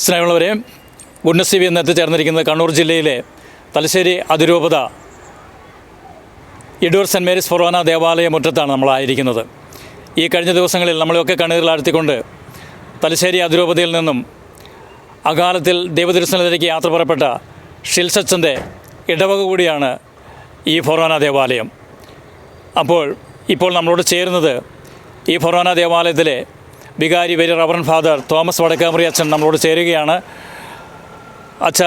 സ്നേഹമുള്ളവരെ ഗുഡ്നസ് എന്ന് എത്തിച്ചേർന്നിരിക്കുന്നത് കണ്ണൂർ ജില്ലയിലെ തലശ്ശേരി അതിരൂപത ഇടൂർ സെന്റ് മേരീസ് ഫൊറോന ദേവാലയ മുറ്റത്താണ് നമ്മളായിരിക്കുന്നത്. ഈ കഴിഞ്ഞ ദിവസങ്ങളിൽ നമ്മളെയൊക്കെ കണ്ണീരിലാഴ്ത്തിക്കൊണ്ട് തലശ്ശേരി അതിരൂപതയിൽ നിന്നും അകാലത്തിൽ ദൈവദർശനത്തിലേക്ക് യാത്ര പുറപ്പെട്ട ഷിൽസച്ചന്റെ ഇടവക കൂടിയാണ് ഈ ഫൊറോന ദേവാലയം. അപ്പോൾ ഇപ്പോൾ നമ്മളോട് ചേരുന്നത് ഈ ഫൊറോന ദേവാലയത്തിലെ വികാരി very reverend father Thomas Vadakkamuri അച്ഛൻ നമ്മളോട് ചേരുകയാണ്. അച്ഛ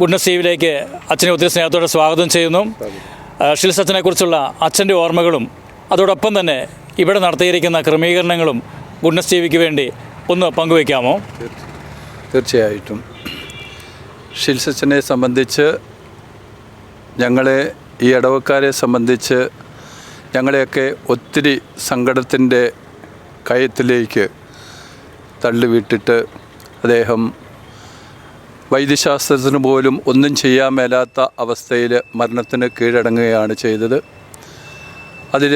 ഗുഡ്നസ് ടിവിയിലേക്ക് അച്ഛനെ ഒത്തിരി സ്നേഹത്തോടെ സ്വാഗതം ചെയ്യുന്നു. ഷിൽസ് അച്ഛനെക്കുറിച്ചുള്ള അച്ഛന്റെ ഓർമ്മകളും അതോടൊപ്പം തന്നെ ഇവിടെ നടത്തിയിരിക്കുന്ന ക്രമീകരണങ്ങളും ഗുഡ്നസ് ടിവിക്ക് വേണ്ടി ഒന്ന് പങ്കുവയ്ക്കാമോ? തീർച്ചയായിട്ടും. ഷിൽസച്ചനെ സംബന്ധിച്ച് ഞങ്ങളെ ഈ ഇടവക്കാരെ സംബന്ധിച്ച് ഞങ്ങളെയൊക്കെ ഒത്തിരി സങ്കടത്തിന്റെ കയത്തിലേക്ക് തള്ളിവിട്ടിട്ട് അദ്ദേഹം വൈദ്യശാസ്ത്രത്തിന് പോലും ഒന്നും ചെയ്യാൻ മേലാത്ത അവസ്ഥയിൽ മരണത്തിന് കീഴടങ്ങുകയാണ് ചെയ്തത്. അതിൽ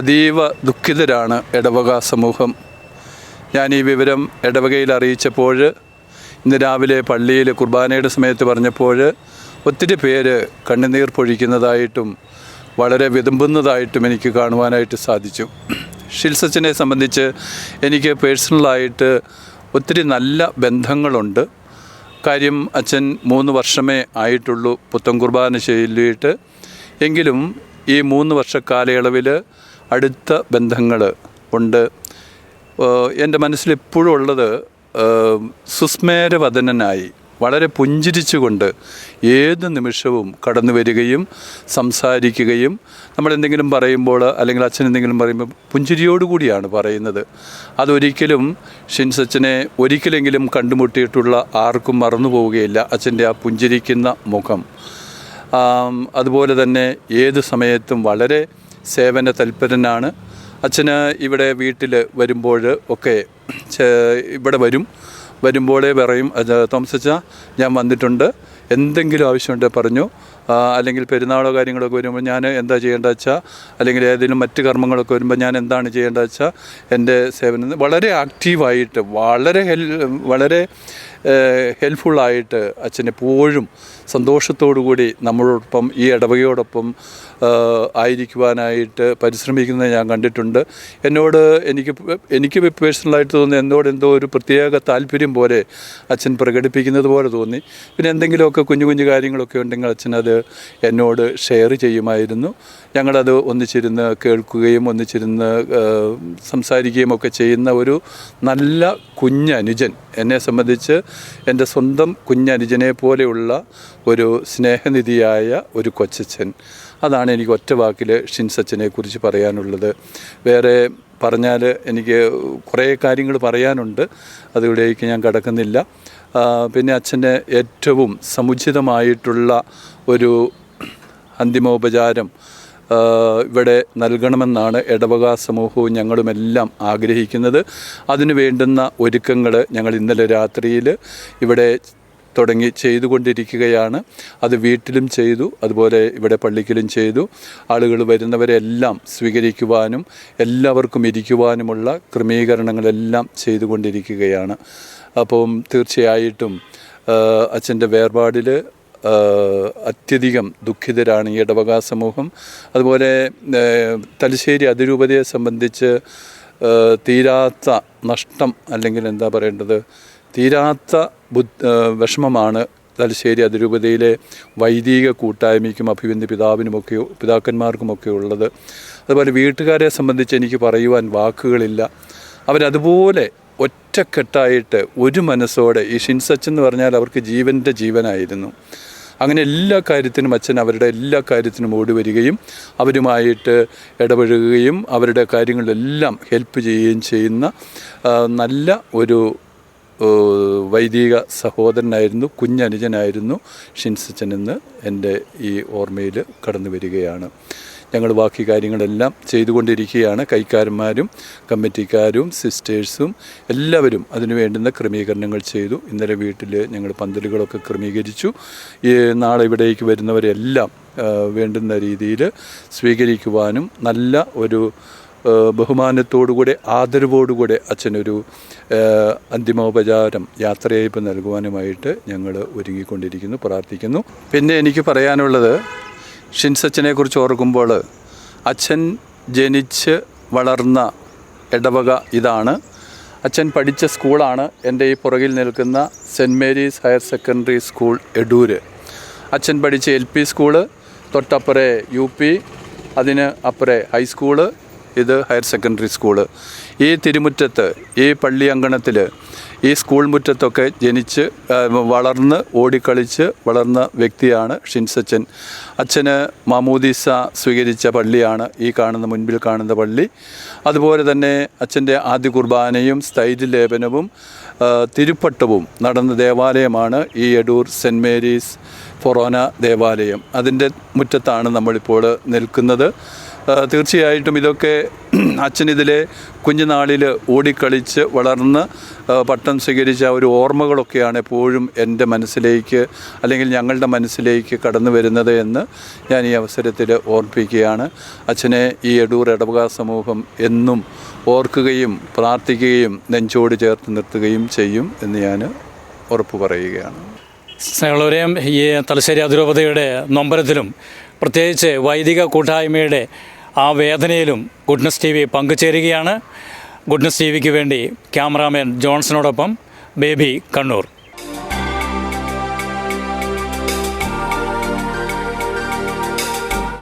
അതീവ ദുഃഖിതരാണ് ഇടവക സമൂഹം. ഞാൻ ഈ വിവരം ഇടവകയിൽ അറിയിച്ചപ്പോൾ ഇന്ന് രാവിലെ പള്ളിയിൽ കുർബാനയുടെ സമയത്ത് പറഞ്ഞപ്പോൾ ഒത്തിരി പേര് കണ്ണുനീർ പൊഴിക്കുന്നതായിട്ടും വളരെ വിതുമ്പുന്നതായിട്ടും എനിക്ക് കാണുവാനായിട്ട് സാധിച്ചു. ഷിൽസച്ചനെ സംബന്ധിച്ച് എനിക്ക് പേഴ്സണലായിട്ട് ഒത്തിരി നല്ല ബന്ധങ്ങളുണ്ട്. കാര്യം അച്ഛൻ മൂന്ന് വർഷമേ ആയിട്ടുള്ളൂ പുത്തൻ കുർബാന ശൈലിയിട്ട്. എങ്കിലും ഈ മൂന്ന് വർഷ കാലയളവിൽ അടുത്ത ബന്ധങ്ങൾ ഉണ്ട്. എന്റെ മനസ്സിൽ എപ്പോഴും ഉള്ളത് സുസ്മേരവദനായി വളരെ പുഞ്ചിരിച്ചുകൊണ്ട് ഏത് നിമിഷവും കടന്നു വരികയും സംസാരിക്കുകയും നമ്മൾ എന്തെങ്കിലും പറയുമ്പോൾ അല്ലെങ്കിൽ അച്ഛൻ എന്തെങ്കിലും പറയുമ്പോൾ പുഞ്ചിരിയോടുകൂടിയാണ് പറയുന്നത്. അതൊരിക്കലും ഷിൻസച്ചനെ ഒരിക്കലെങ്കിലും കണ്ടുമുട്ടിയിട്ടുള്ള ആർക്കും മറന്നു പോവുകയില്ല അച്ഛന്റെ ആ പുഞ്ചിരിക്കുന്ന മുഖം. അതുപോലെ തന്നെ ഏത് സമയത്തും വളരെ സേവന തൽപരനാണ്. അച്ഛന് ഇവിടെ വീട്ടിൽ വരുമ്പോൾ ഒക്കെ ഇവിടെ വരും. വരുമ്പോഴേ പറയും തോമസച്ച ഞാൻ വന്നിട്ടുണ്ട്. എന്തെങ്കിലും ആവശ്യമുണ്ടെങ്കിൽ പറഞ്ഞു. അല്ലെങ്കിൽ പെരുന്നാളോ കാര്യങ്ങളൊക്കെ വരുമ്പോൾ ഞാൻ എന്താ ചെയ്യേണ്ട വെച്ചാൽ അല്ലെങ്കിൽ ഏതെങ്കിലും മറ്റ് കർമ്മങ്ങളൊക്കെ വരുമ്പോൾ ഞാൻ എന്താണ് ചെയ്യേണ്ട വെച്ചാൽ എന്റെ സേവനം വളരെ ആക്റ്റീവായിട്ട് വളരെ ഹെൽ വളരെ ഹെൽപ്ഫുള്ളായിട്ട് അച്ഛൻ എപ്പോഴും സന്തോഷത്തോടു കൂടി നമ്മളോടൊപ്പം ഈ ഇടവകയോടൊപ്പം ആയിരിക്കുവാനായിട്ട് പരിശ്രമിക്കുന്നത് ഞാൻ കണ്ടിട്ടുണ്ട്. എന്നോട് എനിക്ക് എനിക്ക് പേഴ്സണലായിട്ട് തോന്നി എന്നോട് എന്തോ ഒരു പ്രത്യേക താല്പര്യം പോലെ അച്ഛൻ പ്രകടിപ്പിക്കുന്നത് പോലെ തോന്നി. പിന്നെ എന്തെങ്കിലുമൊക്കെ കുഞ്ഞു കുഞ്ഞു കാര്യങ്ങളൊക്കെ ഉണ്ടെങ്കിൽ അച്ഛനത് എന്നോട് ഷെയർ ചെയ്യുമായിരുന്നു. ഞങ്ങളത് ഒന്നിച്ചിരുന്ന് കേൾക്കുകയും ഒന്നിച്ചിരുന്ന് സംസാരിക്കുകയും ഒക്കെ ചെയ്യുന്ന ഒരു നല്ല കുഞ്ഞനുജൻ എന്നെ സംബന്ധിച്ച് എന്റെ സ്വന്തം കുഞ്ഞനുജനെ പോലെയുള്ള ഒരു സ്നേഹനിധിയായ ഒരു കൊച്ചച്ഛൻ. അതാണ് എനിക്ക് ഒറ്റ വാക്കിൽ ഷിൻസച്ചനെ കുറിച്ച് പറയാനുള്ളത്. വേറെ പറഞ്ഞാൽ എനിക്ക് കുറേ കാര്യങ്ങൾ പറയാനുണ്ട്. അതിവിടേക്ക് ഞാൻ കടക്കുന്നില്ല. പിന്നെ അച്ഛന്റെ ഏറ്റവും സമുചിതമായിട്ടുള്ള ഒരു അന്തിമോപചാരം ഇവിടെ നൽകണമെന്നാണ് ഇടവക സമൂഹവും ഞങ്ങളുമെല്ലാം ആഗ്രഹിക്കുന്നത്. അതിനു വേണ്ടുന്ന ഒരുക്കങ്ങൾ ഞങ്ങൾ ഇന്നലെ രാത്രിയിൽ ഇവിടെ തുടങ്ങി ചെയ്തുകൊണ്ടിരിക്കുകയാണ്. അത് വീട്ടിലും ചെയ്തു അതുപോലെ ഇവിടെ പള്ളിക്കലും ചെയ്തു. ആളുകൾ വരുന്നവരെല്ലാം സ്വീകരിക്കുവാനും എല്ലാവർക്കും ഇരിക്കുവാനുമുള്ള ക്രമീകരണങ്ങളെല്ലാം ചെയ്തുകൊണ്ടിരിക്കുകയാണ്. അപ്പം തീർച്ചയായിട്ടും അച്ഛന്റെ വേർപാടിൽ അത്യധികം ദുഃഖിതരാണ് ഈ ഇടവക സമൂഹം അതുപോലെ തലശ്ശേരി അതിരൂപതയെ സംബന്ധിച്ച് തീരാത്ത നഷ്ടം അല്ലെങ്കിൽ എന്താ പറയേണ്ടത്? തീരാത്ത വിഷമമാണ് തലശ്ശേരി അതിരൂപതയിലെ വൈദിക കൂട്ടായ്മയ്ക്കും അഭിവന്ദ്യ പിതാവിനുമൊക്കെ പിതാക്കന്മാർക്കുമൊക്കെ ഉള്ളത്. അതുപോലെ വീട്ടുകാരെ സംബന്ധിച്ച് എനിക്ക് പറയുവാൻ വാക്കുകളില്ല. അവരതുപോലെ ഒറ്റക്കെട്ടായിട്ട് ഒരു മനസ്സോടെ ഈ ഷിൻസച്ച് എന്ന് പറഞ്ഞാൽ അവർക്ക് ജീവന്റെ ജീവനായിരുന്നു. അങ്ങനെ എല്ലാ കാര്യത്തിനും അച്ഛൻ അവരുടെ എല്ലാ കാര്യത്തിനും ഓടി വരികയും അവരുമായിട്ട് ഇടപഴകുകയും അവരുടെ കാര്യങ്ങളിലെല്ലാം ഹെൽപ്പ് ചെയ്യുകയും ചെയ്യുന്ന നല്ല ഒരു വൈദിക സഹോദരനായിരുന്നു കുഞ്ഞനുജനായിരുന്നു ഷിൻസച്ചൻ എന്ന് എന്റെ ഈ ഓർമ്മയിൽ കടന്നു വരികയാണ്. ഞങ്ങൾ ബാക്കി കാര്യങ്ങളെല്ലാം ചെയ്തുകൊണ്ടിരിക്കുകയാണ്. കൈക്കാരന്മാരും കമ്മിറ്റിക്കാരും സിസ്റ്റേഴ്സും എല്ലാവരും അതിനു വേണ്ടുന്ന ക്രമീകരണങ്ങൾ ചെയ്തു. ഇന്നലെ വീട്ടിൽ ഞങ്ങൾ പന്തലുകളൊക്കെ ക്രമീകരിച്ചു. ഈ നാളെ ഇവിടേക്ക് വരുന്നവരെല്ലാം വേണ്ടുന്ന രീതിയിൽ സ്വീകരിക്കുവാനും നല്ല ഒരു ബഹുമാനത്തോടുകൂടെ ആദരവോടുകൂടെ അച്ഛനൊരു അന്തിമോപചാരം യാത്രയയപ്പ് നൽകുവാനുമായിട്ട് ഞങ്ങൾ ഒരുങ്ങിക്കൊണ്ടിരിക്കുന്നു പ്രാർത്ഥിക്കുന്നു. പിന്നെ എനിക്ക് പറയാനുള്ളത് ഷിൻസച്ചനെ കുറിച്ച് ഓർക്കുമ്പോൾ അച്ഛൻ ജനിച്ച് വളർന്ന ഇടവക ഇതാണ്. അച്ഛൻ പഠിച്ച സ്കൂളാണ് എന്റെ ഈ പുറകിൽ നിൽക്കുന്ന saint Mary's higher secondary school Edoor അച്ഛൻ പഠിച്ച എൽ പി സ്കൂൾ തൊട്ടപ്പുറേ യു പി അതിന് അപ്പുറേ ഹൈസ്കൂൾ ഇത് ഹയർ സെക്കൻഡറി സ്കൂൾ. ഈ തിരുമുറ്റത്ത് ഈ പള്ളി അങ്കണത്തിൽ ഈ സ്കൂൾ മുറ്റത്തൊക്കെ ജനിച്ച് വളർന്ന് ഓടിക്കളിച്ച് വളർന്ന വ്യക്തിയാണ് ഷിൻസച്ചൻ. അച്ഛന് മാമൂദീസ സ്വീകരിച്ച പള്ളിയാണ് ഈ കാണുന്ന മുൻപിൽ കാണുന്ന പള്ളി. അതുപോലെ തന്നെ അച്ഛന്റെ ആദ്യ കുർബാനയും സ്ഥൈര്യലേപനവും ലേപനവും തിരുപ്പട്ടവും നടന്ന ദേവാലയമാണ് ഈ എടൂർ സെന്റ് മേരീസ് ഫൊറോന ദേവാലയം. അതിന്റെ മുറ്റത്താണ് നമ്മളിപ്പോൾ നിൽക്കുന്നത്. തീർച്ചയായിട്ടും ഇതൊക്കെ അച്ഛനിതിലെ കുഞ്ഞുനാളിൽ ഓടിക്കളിച്ച് വളർന്ന് പട്ടം സ്വീകരിച്ച ഒരു ഓർമ്മകളൊക്കെയാണ് എപ്പോഴും എന്റെ മനസ്സിലേക്ക് അല്ലെങ്കിൽ ഞങ്ങളുടെ മനസ്സിലേക്ക് കടന്നു വരുന്നത് എന്ന് ഞാൻ ഈ അവസരത്തിൽ ഓർപ്പിക്കുകയാണ്. അച്ഛനെ ഈ എടൂർ ഇടവക സമൂഹം എന്നും ഓർക്കുകയും പ്രാർത്ഥിക്കുകയും നെഞ്ചോട് ചേർത്ത് നിർത്തുകയും ചെയ്യും എന്ന് ഞാൻ ഉറപ്പ് പറയുകയാണ്. സ്നേഹമുള്ളവരെയും ഈ തലശ്ശേരി അതിരൂപതയുടെ നൊമ്പരത്തിലും പ്രത്യേകിച്ച് വൈദിക കൂട്ടായ്മയുടെ ആ വേദനയിലും ഗുഡ്നസ് ടി വി പങ്കുചേരുകയാണ്. ഗുഡ്നസ് ടി വിക്ക് വേണ്ടി ക്യാമറാമാൻ ജോൺസണോടൊപ്പം ബേബി കണ്ണൂർ.